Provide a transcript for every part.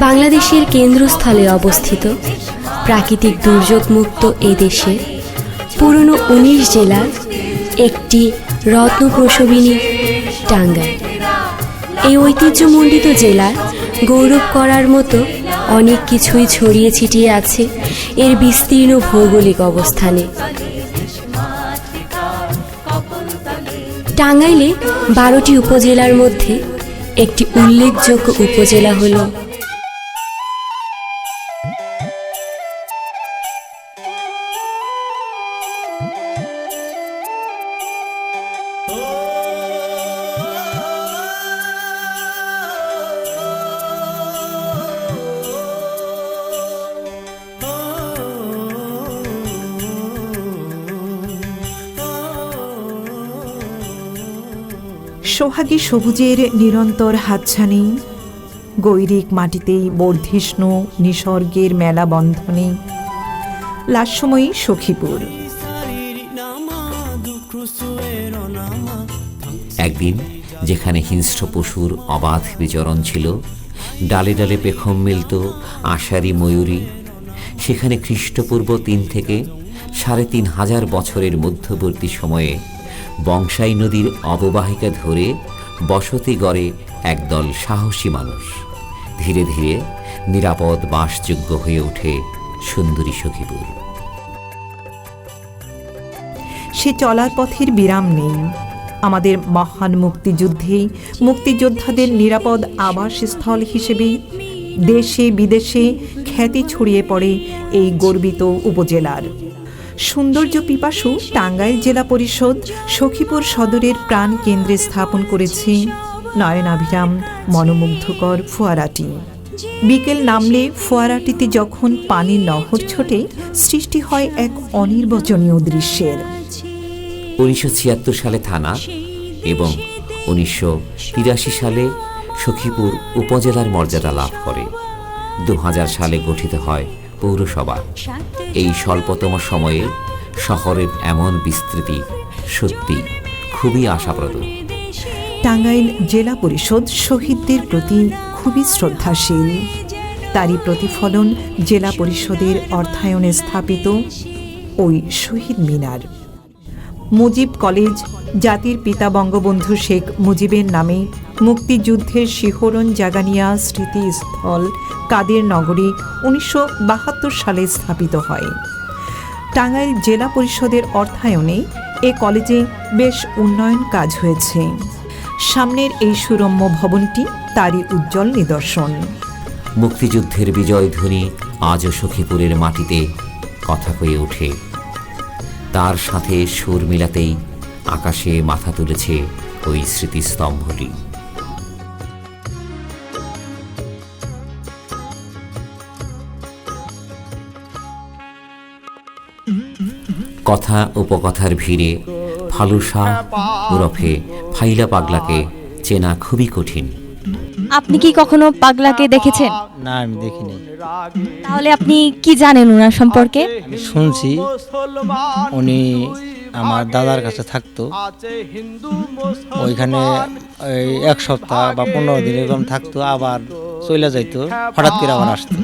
বাংলাদেশের কেন্দ্রস্থলে অবস্থিত প্রাকৃতিক দুর্যোগ মুক্ত এ দেশে পুরনো উনিশ জেলার একটি রত্নপ্রসবিনী টাঙ্গাইল। এই ঐতিহ্যমণ্ডিত জেলার গৌরব করার মতো অনেক কিছুই ছড়িয়ে ছিটিয়ে আছে এর বিস্তীর্ণ ভৌগোলিক অবস্থানে। টাঙ্গাইলে বারোটি উপজেলার মধ্যে একটি উল্লেখযোগ্য উপজেলা হল সোহাগী সবুজের নিরন্তর হাতছানি, গৈরিক মাটিতেই বর্ধিষ্ণু নিসর্গের মেলা বন্ধনে। লাস্যময়ী সখীপুর। একদিন যেখানে হিংস্র পশুর অবাধ বিচরণ ছিল, ডালে ডালে পেখম মিলত আষাঢ়ি ময়ূরী, সেখানে খ্রিস্টপূর্ব তিন থেকে সাড়ে তিন হাজার বছরের মধ্যবর্তী সময়ে বংশাই নদীর অববাহিকা ধরে বসতি গড়ে একদল সাহসী মানুষ। ধীরে ধীরে নিরাপদ বাসযোগ্য হয়ে ওঠে সুন্দরী সখীপুর। সে চলার পথের বিরাম নেই। আমাদের মহান মুক্তিযুদ্ধেই মুক্তিযোদ্ধাদের নিরাপদ আবাসস্থল হিসেবেই দেশে বিদেশে খ্যাতি ছড়িয়ে পড়ে এই গর্বিত উপজেলার। সৌন্দর্য পিপাসু টাঙ্গাইল জেলা পরিষদ সখীপুর সদরের প্রাণ কেন্দ্রে স্থাপন করেছে নয়নাভিরাম মনোমুগ্ধকর ফোয়ারাটি। বিকেল নামলে ফোয়ারাটিতে যখন পানির নহর ছোটে, সৃষ্টি হয় এক অনির্বচনীয় দৃশ্যের। উনিশশো ছিয়াত্তর সালে থানা এবং উনিশশো তিরাশি সালে সখীপুর উপজেলার মর্যাদা লাভ করে। দু হাজার সালে গঠিত হয় পৌরসভা। এই স্বল্পতম সময়ে শহরের এমন বিস্তৃতি সত্যি খুবই আশাপ্রদ। টাঙ্গাইল জেলা পরিষদ শহীদদের প্রতি খুবই শ্রদ্ধাশীল। তারই প্রতিফলন জেলা পরিষদের অর্থায়নে স্থাপিত ওই শহীদ মিনার। মুজিব কলেজ জাতির পিতা বঙ্গবন্ধু শেখ মুজিবের নামে মুক্তিযুদ্ধের শিহরণ জাগানিয়া স্মৃতিস্থল কাদের নগরী উনিশশো বাহাত্তর সালে স্থাপিত হয়। টাঙ্গাইল জেলা পরিষদের অর্থায়নে এ কলেজে বেশ উন্নয়ন কাজ হয়েছে। সামনের এই সুরম্য ভবনটি তারই উজ্জ্বল নিদর্শন। মুক্তিযুদ্ধের বিজয় ধ্বনি আজও সখীপুরের মাটিতে কথা কয়ে ওঠে। তার সাথে সুর মিলাতেই আকাশে মাথা তুলেছে ওই স্মৃতিস্তম্ভটি। কথা উপকথার ভিড়ে ফালুসা ওরফে ফাইলা পাগলাকে চেনা খুবই কঠিন। আপনি কি কখনো পাগলাকে দেখেছেন? না আমি দেখিনি। তাহলে আপনি কি জানেন ওনার সম্পর্কে? আমি শুনছি উনি আমার দাদার কাছে থাকতো। ওইখানে ওই এক সপ্তাহ বা পনেরো দিন এরকম থাকতো আবার চলে যাইতো হঠাৎ করে আবার আসতো।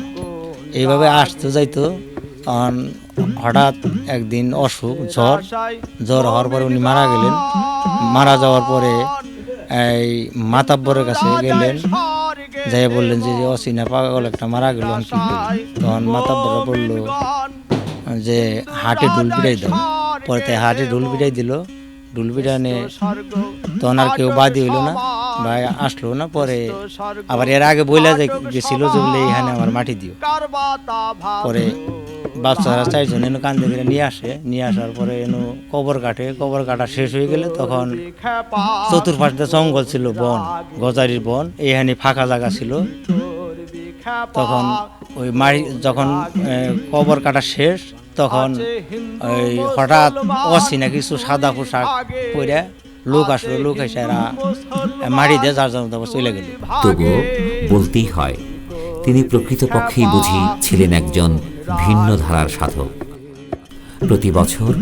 এইভাবে আসতো যাইতো। হঠাৎ একদিন অসুখ, জ্বর জ্বর হওয়ার পরে উনি মারা গেলেন। মারা যাওয়ার পরে এই মাতাব্বরের কাছে গেলেন যাই বললেন যে অচিনা পাগল একটা মারা গেল তখন মাতাব্বর বলল যে, হাটে ঢুল পিটাই দাও। পরে তাই হাটে ঢুল পিটাই দিল। ঢুল পিটানে তখন আর কেউ বাদি হইল না বা আসলো না। পরে আবার এর আগে বইলা গেছিল যে, বলে এখানে আমার মাটি দিও। পরে বাচ্চারা চারজন এনে কান্দে করে নিয়ে আসে। নিয়ে আসার পরে এনো কবর কাটে কবর কাটা শেষ হয়ে গেলে তখন চতুর্পাশে জঙ্গল ছিল বন, গজারির বন এইখানে ফাঁকা জায়গা ছিল। তখন ওই মারি, যখন কবর কাটা শেষ, তখন ওই হঠাৎ অচিনা কিছু সাদা পোশাক পরে লোক আসলো, লোক এসে এরা মারি দিয়ে যার জন্য চলে গেল। তবুও বলতেই হয়, তিনি প্রকৃতপক্ষেই বুঝি ছিলেন একজন ভিন্ন ধারার সাধক। প্রতি বছর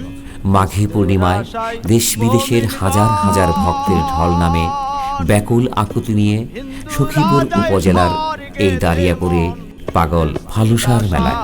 মাঘী পূর্ণিমায় দেশ বিদেশের হাজার হাজার ভক্তের ঢল নামে ব্যাকুল আকুতি নিয়ে সখীপুর উপজেলার এই দাঁড়িয়া পড়ে পাগল ফালুসার মেলায়।